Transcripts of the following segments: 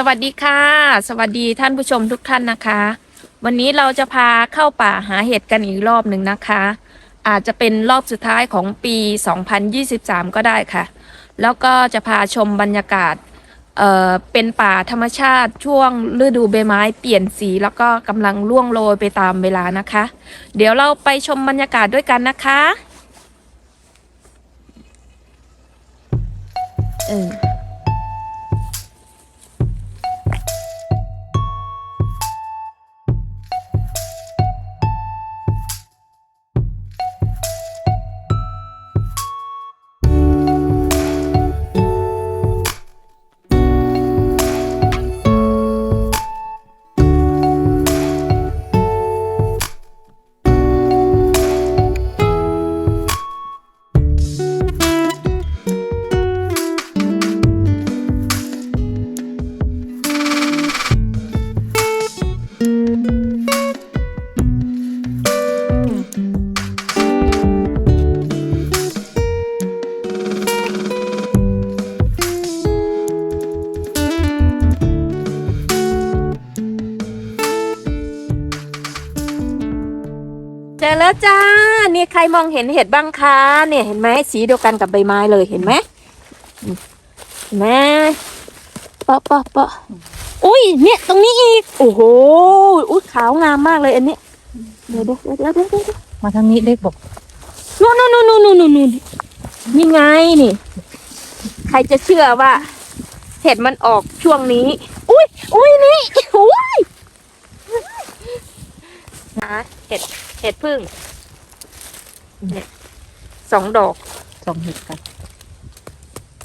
สวัสดีค่ะ สวัสดีท่านผู้ชมทุกท่านนะคะ วันนี้เราจะพาเข้าป่าหาเห็ดกันอีกรอบหนึ่งนะคะ อาจจะเป็นรอบสุดท้ายของปี 2023 ก็ได้ค่ะ แล้วก็จะพาชมบรรยากาศเอ่อเป็นป่าธรรมชาติช่วงฤดูใบไม้เปลี่ยนสีแล้วก็กำลังร่วงโรยไปตามเวลานะคะ เดี๋ยวเราไปชมบรรยากาศด้วยกันนะคะเออ รมองเห็นเห็ดบ้างคะเนี่ยเห็นไหมสีเดียวกันกับใบไม้เลยเห็นไหมเห็นไหมปะปะปะอุ้ยเนี่ยตรงนี้อีกโอ้โหอุ้ยขาวงามมากเลยอันนี้เดี๋ยวเดี๋ยวเดี๋ยวเดี๋ยวเดี๋ยวมาทางนี้เด็กบอกนู่นนู่นนู่นนู่นนู่นนู่นนี่ไงนี่ ใครจะเชื่อว่า เห็ดมันออกช่วงนี้ อุ้ยอุ้ยนี่อุ้ยนะเห็ดเห็ดพึ่ง เนี่ยสองดอกสองเห็ดกัน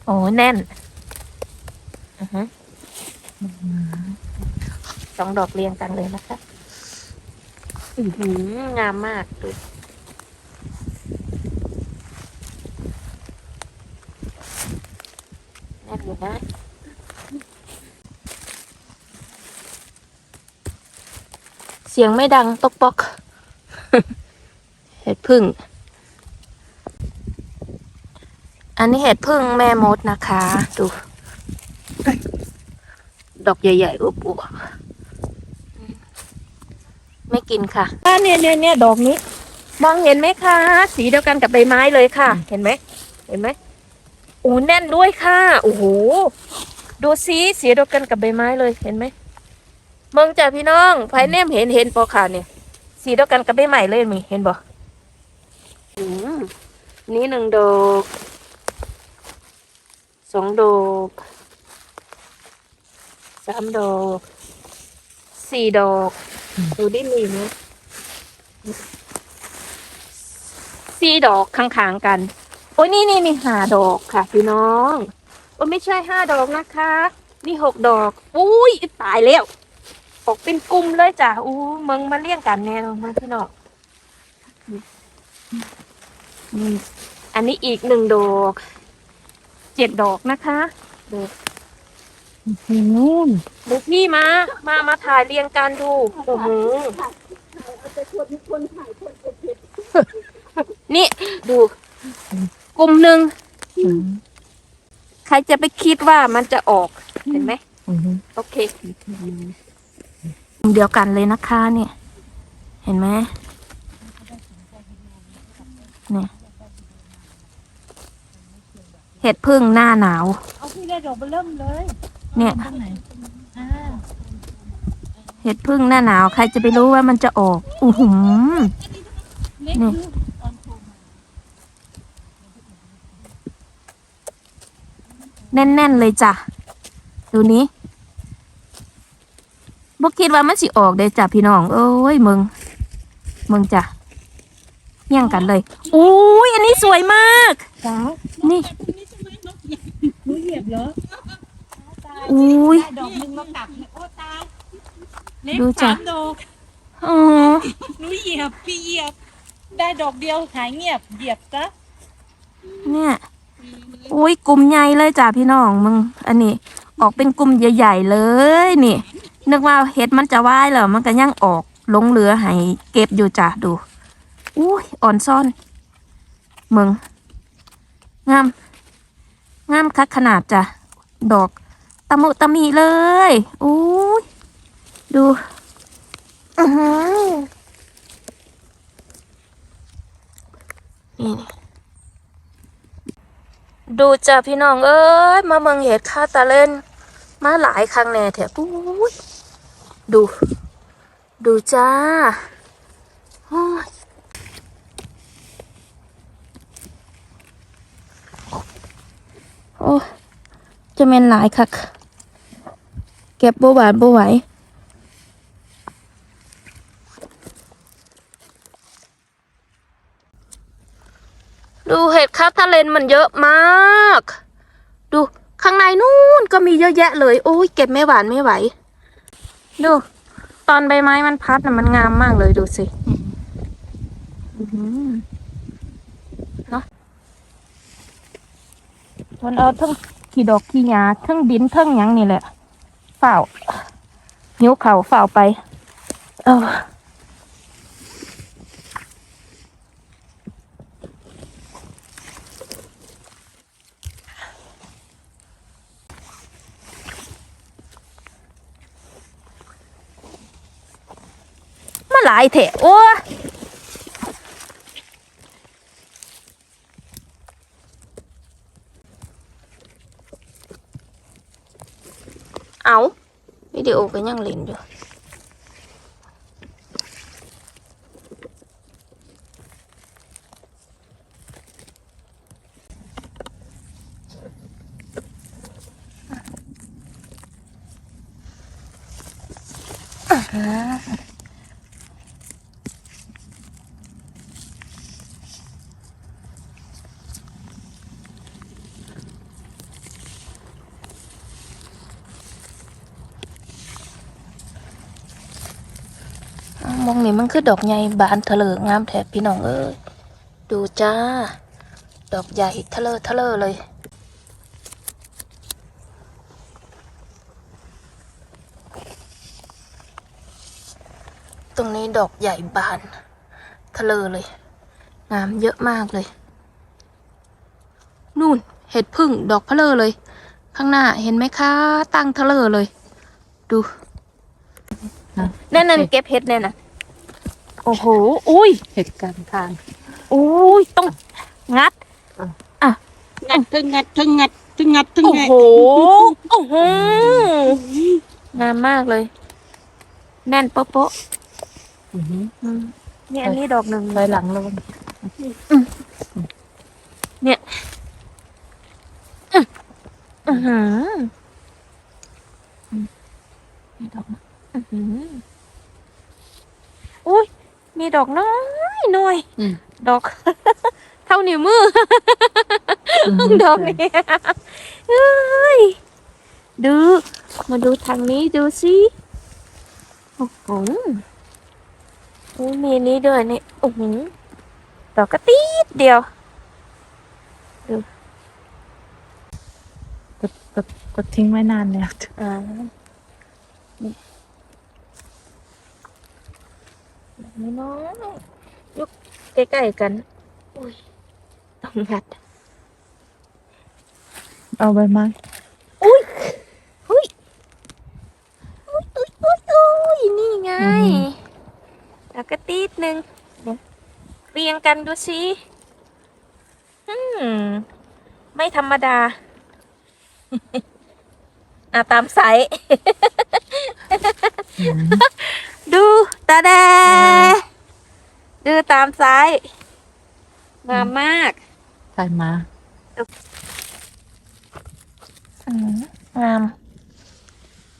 โอ้แน่นอือฮึสองดอกเรียงกันเลยนะคะอือหืองามมากดูแน่นอยู่นะเสียงไม่ดังตกปอก เห็ดพึ่ง อันนี้เห็ดพึ่งแม่มดนะคะ ดู ดอกใหญ่ๆอุบอวบไม่กินค่ะอ่าเนี่ยเนี่ยเนี่ยดอกนี้ มองเห็นไหมคะ สีเดียวกันกับใบไม้เลยค่ะ เห็นไหมเห็นไหมโอ้แน่นด้วยค่ะโอ้โหดูสีสีเดียวกันกับใบไม้เลยเห็นไหมเมืองจ้ะพี่น้องภายแนมเห็นเห็นปอค่ะเนี่ยสีเดียวกันกับใบไม้เลยมีเห็นบ่อืมนี่หนึ่งดอก สองดอกสามดอกสี่ดอก ดูดิมีไหมสี่ดอกข้างๆกัน โอ้ยนี่นี่นี่ห้าดอกค่ะ พี่น้องโอ้ยไม่ใช่ห้าดอกนะคะ นี่หกดอกอุ้ยตายแล้วออกเป็นกลุ่มเลยจ้ะอู้มึงมาเลี้ยงกันแน่นอนมาพี่น้องอืมอันนี้อีกหนึ่งดอก เจ็ดดอกนะคะดูนู่นดูพี่มา มามาถ่ายเรียงกันดูโอ้โหนี่ดูกลุ่มหนึ่งอืมใครจะไปคิดว่ามันจะออกเห็นไหมอืมโอเคเดียวกันเลยนะคะเนี่ย เห็นไหมเนี่ย เห็ดพึ่งหน้าหนาว เอาที่ได้ดอกเบเริ่มเลยเนี่ย ตรงไหนอ่าเห็ดพึ่งหน้าหนาวใครจะไปรู้ว่ามันจะออกอู้หูเล็กนี่อยู่ตอนโทรมาแน่นๆเลยจ้ะ ดูนี้บ่คิดว่ามันสิออกเด้จ้ะพี่น้อง เอ้ยมึง มึงจ้ะเฮี่ยงกันเลย อุ้ยอันนี้สวยมาก จ้านี่ หนูเหยียบเหรออุ้ยได้ดอกหนึงมากลับโอ้ตายเล็กดูจ้ะสามดอกอ๋อหนูเหยียบพี่เหยียบ ได้ดอกเดียวหายเงียบเหยียบซะเนี่ยอุ้ยกลุ่มใหญ่เลยจ้ะพี่น้องมึง อันนี้ ออกเป็นกลุ่มใหญ่ ๆ เลยนี่ นึกว่าเห็ดมันจะว่ายแล้วมันก็ยังออกลงเหลือให้เก็บอยู่จ้ะดูอุ้ยอ่อนซ่อนมึงงาม งามคักขนาดจ้ะ ดอกตะมุตะมีเลยอุ้ยดูอือหือนี่ดูจ้าพี่น้องเอ้ย มาเมืองเห็ดข้าตาเล่น มาหลายครั้งแน่แถบอุ้ยดู ดูจ้า โอ้ จะเป็นหลายคัก เก็บบ่หวานบ่ไหวดูเห็ดข้าทะเลนมันเยอะมาก ดูข้างในนู่นก็มีเยอะแยะเลย โอ้ยเก็บไม่หวานไม่ไหว ดู ตอนใบไม้มันพัดน่ะมันงามมากเลยดูสิ อือหือเนาะ มันเอาทั้งขี่ดอกขี่หญ้าทั้งดินทั้งยังนี่แหละฝ่าวหิวเข่าวฝ่าวไป เออมาหลายเถอะโอ้ยเอา วิดีโอก็ยังเล่นอยู่ งนี่มันคือดอกใหญ่บานเถลิงงามแถบพี่น้องเอ้ยดูจ้า ดอกใหญ่เทะเลอเทะเลอเลยตรงนี้ดอกใหญ่บานเทะเลอเลย งามเยอะมากเลย นู่นเห็ดพึ่งดอกเพลอเลย ข้างหน้าเห็นไหมคะ ตั้งเทะเลอเลย ดูแน่นเก็บเห็ดแน่น่ะ โอ้โห อุ้ย เห็ดกลางทางอุ้ย ต้องงัด งัดทึงงัดทึงงัดทึงงัดทึงโอ้งัดโห โอ้โห งามมากเลย แน่นโป๊ะโป๊ะอื้อหืออืมนี่อันนี้ดอกหนึ่งถอยหลังลงอือหืออืมมีดอกนะอือหืออุ้ย มีดอกน้อยหน่อยอืม ดอก เท่านิ้วมือดอกนี้เฮ้ยดูมาดูทางนี้ดูสิโอ้โหโอ้ยมีนี้ด้วยนี่โอ้โหดอกกระตีดเดียวก็ก็ก็ทิ้งไว้นานแล้วอ่า นี่แบบนี้น้อยยุกใกล้ๆกัน อุ้ยต้องงัด เอาใบไม้อุ้ยอุ้ยอุ้ยอุ้ยอุ้ยอุ้ยนี่ไง แล้วก็ตีดหนึ่งเดี๋ยวเรียงกันดูสิอืมไม่ธรรมดาอะตามไซส์ดูตาแดดู ตามไซส์งามมากใส่มาอืมงาม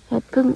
เห็ดพึ่ง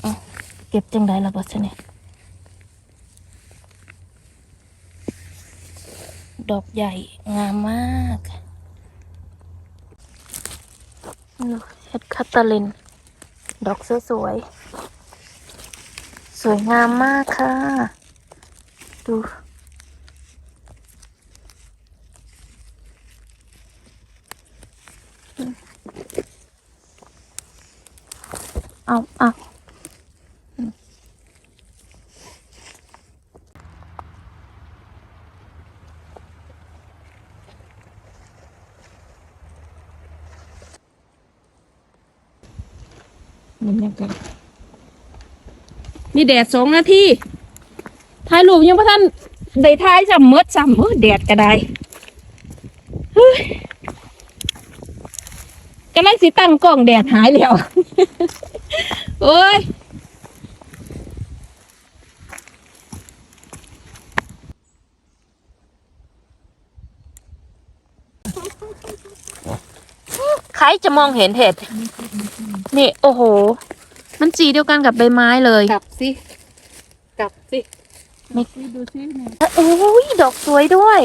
เอาเก็บจังไดล่ะบอสเนี่ยดอกใหญ่งามมากดูเฮ็ดคัตาลิน ดอกสวยๆสวยงามมากค่ะ ดู เอาเอาบรรยากาศนี่แดดสองนาทีถ่ายรูปยังพ่ท่านได้ถ่ายจำเมดจำเออแดดก็ได้เฮ้ยกำลังสิตั้งกล้องแดดหายแล้ว โอ้ยใครจะมองเห็นเห็ด นี่ โอ้โห มันสีเดียวกันกับใบไม้เลยกลับสิกลับสิไม่ดูสิเนี่ยโอ้ยดอกสวยด้วย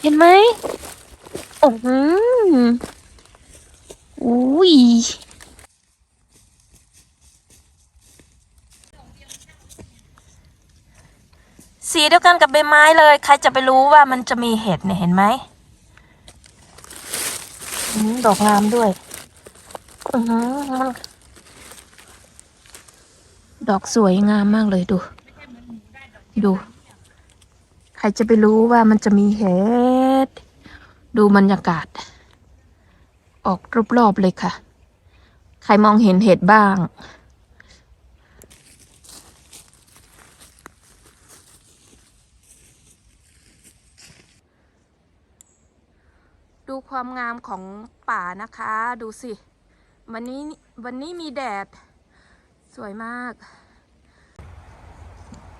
เห็นไหมโอ้โหอุ้ย สีเดียวกันกับใบไม้เลย ใครจะไปรู้ว่ามันจะมีเห็ดเนี่ยเห็นไหมดอกงามด้วยอือหือมันดอกสวยงามมากเลยดู ดู ใครจะไปรู้ว่ามันจะมีเห็ด ดูบรรยากาศ ออกรอบๆเลยค่ะ ใครมองเห็นเห็ดบ้าง ดูความงามของป่านะคะ ดูสิ วันนี้วันนี้มีแดด สวยมาก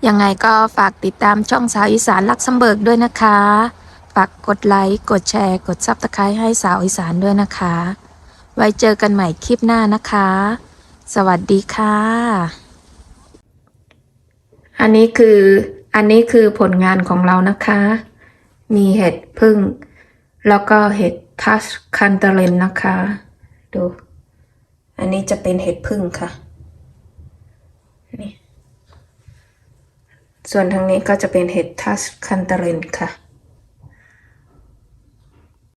ยังไงก็ฝากติดตามช่องสาวอีสานลักซัมเบิร์กด้วยนะคะ ฝากกดไลค์ กดแชร์ กดซับสไครต์ให้สาวอีสานด้วยนะคะ ไว้เจอกันใหม่คลิปหน้านะคะ สวัสดีค่ะ อันนี้คืออันนี้คือผลงานของเรานะคะ มีเห็ดพึ่ง แล้วก็เห็ดทัสคันเตเลนนะคะ ดู อันนี้จะเป็นเห็ดพึ่งค่ะ นี่ ส่วนทางนี้ก็จะเป็นเห็ดทัสคันเตเลนค่ะ